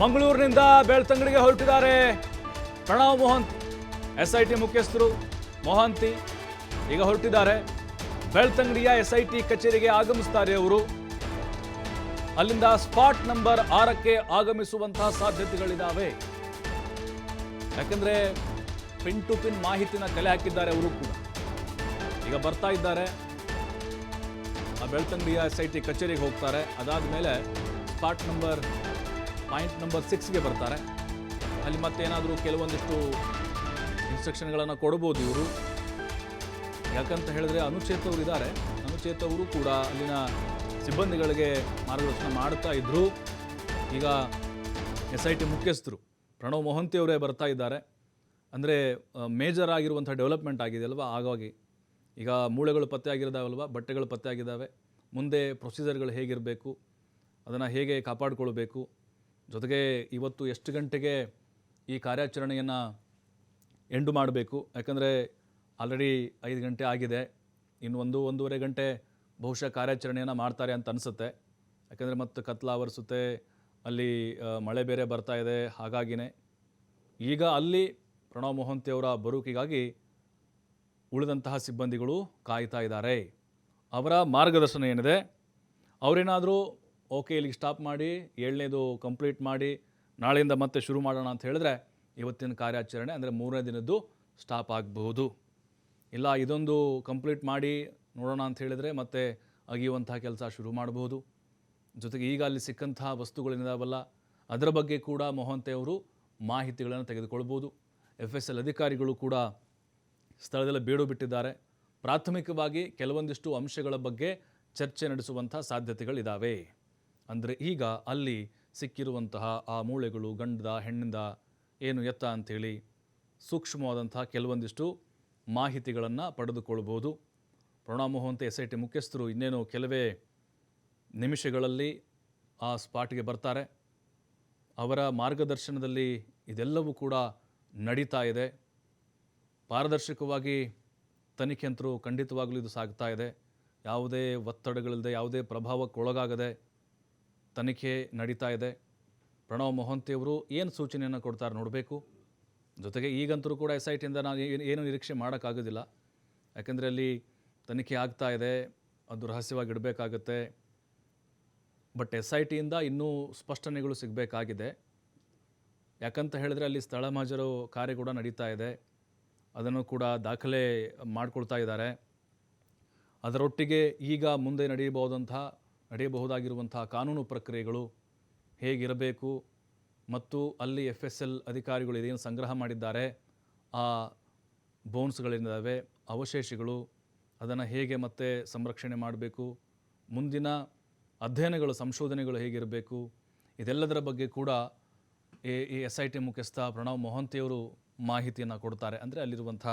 ಮಂಗಳೂರಿನಿಂದ ಬೆಳ್ತಂಗಡಿಗೆ ಹೊರಟಿದ್ದಾರೆ Pranav Mohanty S I T ಮುಖ್ಯಸ್ಥರು ಮೊಹಂತಿ ಈಗ ಹೊರಟಿದ್ದಾರೆ. ಬೆಳ್ತಂಗಡಿಯ ಎಸ್ ಐ ಟಿ ಕಚೇರಿಗೆ ಆಗಮಿಸ್ತಾರೆ ಅವರು. ಅಲ್ಲಿಂದ ಸ್ಪಾಟ್ ನಂಬರ್ ಆರಕ್ಕೆ ಆಗಮಿಸುವಂತಹ ಸಾಧ್ಯತೆಗಳಿದ್ದಾವೆ ಯಾಕಂದ್ರೆ ಪಿನ್ ಟು ಪಿನ್ ಮಾಹಿತಿನ ಕಲೆ ಹಾಕಿದ್ದಾರೆ ಅವರು ಕೂಡ. ಈಗ ಬರ್ತಾ ಇದ್ದಾರೆ. ಆ ಬೆಳ್ತಂಗಡಿಯ ಎಸ್ ಐ ಟಿ ಕಚೇರಿಗೆ ಹೋಗ್ತಾರೆ. ಅದಾದ ಮೇಲೆ ಸ್ಪಾಟ್ ನಂಬರ್ ಪಾಯಿಂಟ್ ನಂಬರ್ ಸಿಕ್ಸ್ಗೆ ಬರ್ತಾರೆ. ಅಲ್ಲಿ ಮತ್ತೇನಾದರೂ ಕೆಲವೊಂದಿಷ್ಟು ಇನ್ಸ್ಟ್ರಕ್ಷನ್ಗಳನ್ನು ಕೊಡ್ಬೋದು ಇವರು. ಯಾಕಂತ ಹೇಳಿದ್ರೆ ಅನುಚೇತ್ ಅವರು ಇದ್ದಾರೆ. ಅನುಚೇತ ಅವರು ಕೂಡ ಅಲ್ಲಿನ ಸಿಬ್ಬಂದಿಗಳಿಗೆ ಮಾರ್ಗದರ್ಶನ ಮಾಡ್ತಾ ಇದ್ದರು ಈಗ ಎಸ್ ಐ ಟಿ ಮುಖ್ಯಸ್ಥರು ಪ್ರಣವ್ ಮೊಹಂತಿ ಅವರೇ ಬರ್ತಾ ಇದ್ದಾರೆ. ಅಂದರೆ ಮೇಜರ್ ಆಗಿರುವಂಥ ಡೆವಲಪ್ಮೆಂಟ್ ಆಗಿದೆ ಅಲ್ವಾ ಹಾಗಾಗಿ ಈಗ ಮೂಳೆಗಳು ಪತ್ತೆ ಆಗಿರೋದಾವಲ್ವ ಬಟ್ಟೆಗಳು ಪತ್ತೆ ಆಗಿದ್ದಾವೆ ಮುಂದೆ ಪ್ರೊಸೀಜರ್ಗಳು ಹೇಗಿರಬೇಕು? ಅದನ್ನು ಹೇಗೆ ಕಾಪಾಡಿಕೊಳ್ಬೇಕು? ಜೊತೆಗೆ ಇವತ್ತು ಎಷ್ಟು ಗಂಟೆಗೆ ಈ ಕಾರ್ಯಾಚರಣೆಯನ್ನು ಎಂಡು ಮಾಡಬೇಕು? ಯಾಕಂದರೆ ಆಲ್ರೆಡಿ ಐದು ಗಂಟೆ ಆಗಿದೆ. ಇನ್ನು ಒಂದು, ಒಂದೂವರೆ ಗಂಟೆ ಬಹುಶಃ ಕಾರ್ಯಾಚರಣೆಯನ್ನು ಮಾಡ್ತಾರೆ ಅಂತ ಅನಿಸುತ್ತೆ. ಯಾಕಂದರೆ ಮತ್ತು ಕತ್ಲ ಆವರಿಸುತ್ತೆ, ಅಲ್ಲಿ ಮಳೆ ಬೇರೆ ಬರ್ತಾ ಇದೆ. ಹಾಗಾಗಿನೇ ಈಗ ಅಲ್ಲಿ ಪ್ರಣವ್ ಮೊಹಂತಿ ಅವರ ಬರುಕಿಗಾಗಿ ಉಳಿದಂತಹ ಸಿಬ್ಬಂದಿಗಳು ಕಾಯ್ತಾ ಇದ್ದಾರೆ. ಅವರ ಮಾರ್ಗದರ್ಶನ ಏನಿದೆ? ಅವರೇನಾದರೂ ಓಕೆ ಇಲ್ಲಿಗೆ ಸ್ಟಾಪ್ ಮಾಡಿ, ಏಳನೇದು ಕಂಪ್ಲೀಟ್ ಮಾಡಿ, ನಾಳೆಯಿಂದ ಮತ್ತೆ ಶುರು ಮಾಡೋಣ ಅಂತ ಹೇಳಿದ್ರೆ ಇವತ್ತಿನ ಕಾರ್ಯಾಚರಣೆ ಅಂದರೆ ಮೂರನೇ ದಿನದ್ದು ಸ್ಟಾಪ್ ಆಗಬಹುದು. ಇಲ್ಲ, ಇದೊಂದು ಕಂಪ್ಲೀಟ್ ಮಾಡಿ ನೋಡೋಣ ಅಂತ ಹೇಳಿದರೆ ಮತ್ತೆ ಅಗಿಯುವಂಥ ಕೆಲಸ ಶುರು ಮಾಡಬಹುದು. ಜೊತೆಗೆ ಈಗ ಅಲ್ಲಿ ಸಿಕ್ಕಂತಹ ವಸ್ತುಗಳೇನಿದಾವಲ್ಲ ಅದರ ಬಗ್ಗೆ ಕೂಡ ಮೊಹಂತೆ ಅವರು ಮಾಹಿತಿಗಳನ್ನು ತೆಗೆದುಕೊಳ್ಬೋದು ಎಫ್ ಎಸ್ ಎಲ್ ಅಧಿಕಾರಿಗಳು ಕೂಡ ಸ್ಥಳದಲ್ಲಿ ಬೀಡು ಬಿಟ್ಟಿದ್ದಾರೆ. ಪ್ರಾಥಮಿಕವಾಗಿ ಕೆಲವೊಂದಿಷ್ಟು ಅಂಶಗಳ ಬಗ್ಗೆ ಚರ್ಚೆ ನಡೆಸುವಂಥ ಸಾಧ್ಯತೆಗಳಿದ್ದಾವೆ ಅಂದರೆ ಈಗ ಅಲ್ಲಿ ಸಿಕ್ಕಿರುವಂತಹ ಆ ಮೂಳೆಗಳು, ಗಂಡದ, ಹೆಣ್ಣಿಂದ ಏನು ಎತ್ತ ಅಂಥೇಳಿ ಸೂಕ್ಷ್ಮವಾದಂತಹ ಕೆಲವೊಂದಿಷ್ಟು ಮಾಹಿತಿಗಳನ್ನು ಪಡೆದುಕೊಳ್ಬೋದು. Pranam Mohanty S I T ಮುಖ್ಯಸ್ಥರು ಇನ್ನೇನು ಕೆಲವೇ ನಿಮಿಷಗಳಲ್ಲಿ ಆ ಸ್ಪಾಟ್ಗೆ ಬರ್ತಾರೆ. ಅವರ ಮಾರ್ಗದರ್ಶನದಲ್ಲಿ ಇದೆಲ್ಲವೂ ಕೂಡ ನಡೀತಾ ಇದೆ. ಪಾರದರ್ಶಕವಾಗಿ ತನಿಖೆ ಅಂತರೂ ಖಂಡಿತವಾಗಲೂ ಇದು ಸಾಗ್ತಾ ಇದೆ. ಯಾವುದೇ ಒತ್ತಡಗಳಿಲ್ಲದೆ, ಯಾವುದೇ ಪ್ರಭಾವಕ್ಕೊಳಗಾಗದೆ ತನಿಖೆ ನಡೀತಾ ಇದೆ. ಪ್ರಣವ್ ಮೊಹಂತಿಯವರು ಏನು ಸೂಚನೆಯನ್ನು ಕೊಡ್ತಾರೆ ನೋಡಬೇಕು. ಜೊತೆಗೆ ಈಗಂತರೂ ಕೂಡ ಎಸ್ ಐ ಟಿಯಿಂದ ನಾವು ಏನು ಏನು ನಿರೀಕ್ಷೆ ಮಾಡೋಕ್ಕಾಗೋದಿಲ್ಲ. ಯಾಕೆಂದರೆ ಅಲ್ಲಿ ತನಿಖೆ ಆಗ್ತಾ ಇದೆ, ಅದು ರಹಸ್ಯವಾಗಿ ಇಡಬೇಕಾಗತ್ತೆ. ಬಟ್ ಎಸ್ ಐ ಟಿಯಿಂದ ಇನ್ನೂ ಸ್ಪಷ್ಟನೆಗಳು ಸಿಗಬೇಕಾಗಿದೆ. ಯಾಕಂತ ಹೇಳಿದ್ರೆ ಅಲ್ಲಿ ಸ್ಥಳ ಮಾಜರು ಕಾರ್ಯ ಕೂಡ ನಡೀತಾ ಇದೆ. ಅದನ್ನು ಕೂಡ ದಾಖಲೆ ಮಾಡ್ಕೊಳ್ತಾ ಇದ್ದಾರೆ. ಅದರೊಟ್ಟಿಗೆ ಈಗ ಮುಂದೆ ನಡೆಯಬಹುದಂತಹ ನಡೆಯಬಹುದಾಗಿರುವಂತಹ ಕಾನೂನು ಪ್ರಕ್ರಿಯೆಗಳು ಹೇಗಿರಬೇಕು ಮತ್ತು ಅಲ್ಲಿ ಎಫ್ ಎಸ್ ಎಲ್ ಅಧಿಕಾರಿಗಳು ಇದೇನು ಸಂಗ್ರಹ ಮಾಡಿದ್ದಾರೆ, ಆ ಬೋನ್ಸ್ಗಳೇನಿದ್ದಾವೆ ಅವಶೇಷಗಳು, ಅದನ್ನು ಹೇಗೆ ಮತ್ತೆ ಸಂರಕ್ಷಣೆ ಮಾಡಬೇಕು, ಮುಂದಿನ ಅಧ್ಯಯನಗಳು, ಸಂಶೋಧನೆಗಳು ಹೇಗಿರಬೇಕು, ಇದೆಲ್ಲದರ ಬಗ್ಗೆ ಕೂಡ ಎ ಎಸ್ ಐ ಟಿ ಮುಖ್ಯಸ್ಥ ಪ್ರಣವ್ ಮೊಹಂತಿಯವರು ಮಾಹಿತಿಯನ್ನು ಕೊಡ್ತಾರೆ. ಅಂದರೆ ಅಲ್ಲಿರುವಂಥ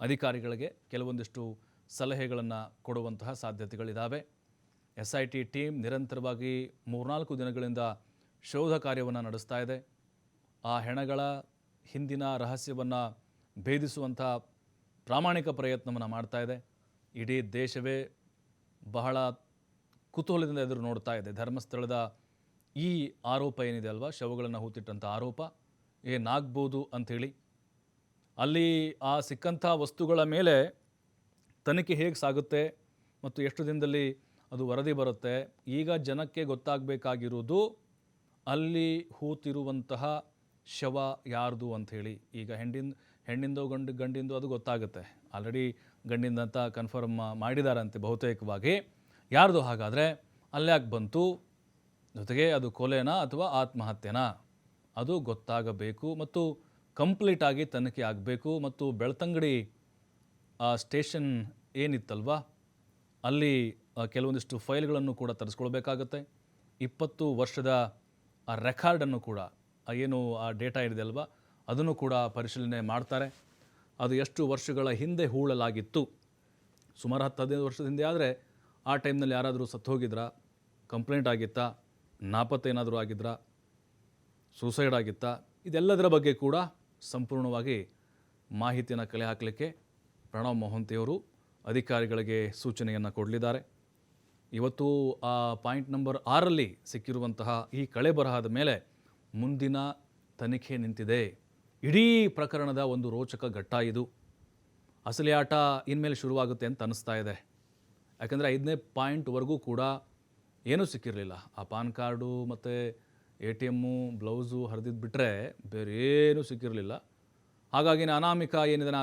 ಅಧಿಕಾರಿಗಳಿಗೆ ಕೆಲವೊಂದಿಷ್ಟು ಸಲಹೆಗಳನ್ನು ಕೊಡುವಂತಹ ಸಾಧ್ಯತೆಗಳಿದ್ದಾವೆ ಎಸ್ ಐ ಟಿ ಟೀಮ್ ನಿರಂತರವಾಗಿ ಮೂರ್ನಾಲ್ಕು ದಿನಗಳಿಂದ ಶೋಧ ಕಾರ್ಯವನ್ನು ನಡೆಸ್ತಾ ಇದೆ. ಆ ಹೆಣಗಳ ಹಿಂದಿನ ರಹಸ್ಯವನ್ನು ಭೇದಿಸುವಂಥ ಪ್ರಾಮಾಣಿಕ ಪ್ರಯತ್ನವನ್ನು ಮಾಡ್ತಾ ಇದೆ. ಇಡೀ ದೇಶವೇ ಬಹಳ ಕುತೂಹಲದಿಂದ ಎದುರು ನೋಡ್ತಾ ಇದೆ. ಧರ್ಮಸ್ಥಳದ ಈ ಆರೋಪ ಏನಿದೆ ಅಲ್ವಾ? ಶವಗಳನ್ನು ಹೂತಿಟ್ಟಂಥ ಆರೋಪ. ಏನಾಗ್ಬೋದು ಅಂಥೇಳಿ. ಅಲ್ಲಿ ಆ ಸಿಕ್ಕಂಥ ವಸ್ತುಗಳ ಮೇಲೆ ತನಿಖೆ ಹೇಗೆ ಸಾಗುತ್ತೆ? ಮತ್ತು ಎಷ್ಟು ದಿನದಲ್ಲಿ ಅದು ವರದಿ ಬರುತ್ತೆ. ಈಗ ಜನಕ್ಕೆ ಗೊತ್ತಾಗಬೇಕಾಗಿರುವುದು ಅಲ್ಲಿ ಹೂತಿರುವಂತಹ ಶವ ಯಾರ್ದು ಅಂಥೇಳಿ ಈಗ ಹೆಣ್ಣಿನ ಹೆಣ್ಣಿಂದೋ ಗಂಡು, ಗಂಡಿಂದು ಅದು ಗೊತ್ತಾಗುತ್ತೆ. ಆಲ್ರೆಡಿ ಗಂಡಿಂದ ಅಂತ ಕನ್ಫರ್ಮ್ ಮಾಡಿದಾರಂತೆ ಬಹುತೇಕವಾಗಿ. ಯಾರ್ದು ಹಾಗಾದರೆ ಅಲ್ಲ್ಯಾಕೆ ಬಂತು? ಜೊತೆಗೆ ಅದು ಕೊಲೆನಾ ಅಥವಾ ಆತ್ಮಹತ್ಯೆನಾ? ಅದು ಗೊತ್ತಾಗಬೇಕು ಮತ್ತು ಕಂಪ್ಲೀಟಾಗಿ ತನಿಖೆ ಆಗಬೇಕು ಮತ್ತು ಬೆಳ್ತಂಗಡಿ ಸ್ಟೇಷನ್ ಏನಿತ್ತಲ್ವ? ಅಲ್ಲಿ ಕೆಲವೊಂದಿಷ್ಟು ಫೈಲ್ಗಳನ್ನು ಕೂಡ ತರಿಸ್ಕೊಳ್ಬೇಕಾಗುತ್ತೆ. ಇಪ್ಪತ್ತು ವರ್ಷದ ಆ ರೆಕಾರ್ಡನ್ನು ಕೂಡ ಏನು ಆ ಡೇಟಾ ಇದೆ ಅಲ್ವಾ, ಅದನ್ನು ಕೂಡ ಪರಿಶೀಲನೆ ಮಾಡ್ತಾರೆ. ಅದು ಎಷ್ಟು ವರ್ಷಗಳ ಹಿಂದೆ ಹೂಳಲಾಗಿತ್ತು, ಸುಮಾರು ಹತ್ತು ಹದಿನೈದು ವರ್ಷದ ಹಿಂದೆ ಆದರೆ, ಆ ಟೈಮ್ನಲ್ಲಿ ಯಾರಾದರೂ ಸತ್ತು ಹೋಗಿದ್ರಾ ಕಂಪ್ಲೇಂಟ್ ಆಗಿತ್ತಾ ನಾಪತ್ತೆ ಏನಾದರೂ ಆಗಿದ್ರಾ, ಸೂಸೈಡ್ ಆಗಿತ್ತಾ, ಇದೆಲ್ಲದರ ಬಗ್ಗೆ ಕೂಡ ಸಂಪೂರ್ಣವಾಗಿ ಮಾಹಿತಿಯನ್ನು ಕಲೆ ಹಾಕಲಿಕ್ಕೆ ಪ್ರಣವ್ ಮೊಹಂತಿಯವರು ಅಧಿಕಾರಿಗಳಿಗೆ ಸೂಚನೆಯನ್ನು ಕೊಡಲಿದ್ದಾರೆ. ಇವತ್ತು ಆ ಪಾಯಿಂಟ್ ನಂಬರ್ ಆರಲ್ಲಿ ಸಿಕ್ಕಿರುವಂತಹ ಈ ಕಳೆ ಬರಹದ ಮೇಲೆ ಮುಂದಿನ ತನಿಖೆ ನಿಂತಿದೆ. ಇಡೀ ಪ್ರಕರಣದ ಒಂದು ರೋಚಕ ಘಟ್ಟ ಇದು. ಅಸಲಿ ಆಟ ಇನ್ಮೇಲೆ ಶುರುವಾಗುತ್ತೆ ಅಂತ ಅನ್ನಿಸ್ತಾ ಇದೆ. ಯಾಕಂದರೆ ಐದನೇ ಪಾಯಿಂಟ್ವರೆಗೂ ಕೂಡ ಏನೂ ಸಿಕ್ಕಿರಲಿಲ್ಲ. ಆ ಪಾನ್ ಕಾರ್ಡು ಮತ್ತು ಎ ಟಿ ಎಮ್ಮು, ಬ್ಲೌಸು ಹರಿದಿದ್ದು ಬಿಟ್ಟರೆ ಬೇರೆ ಸಿಕ್ಕಿರಲಿಲ್ಲ. ಹಾಗಾಗಿ ಅನಾಮಿಕ ಏನಿದೆ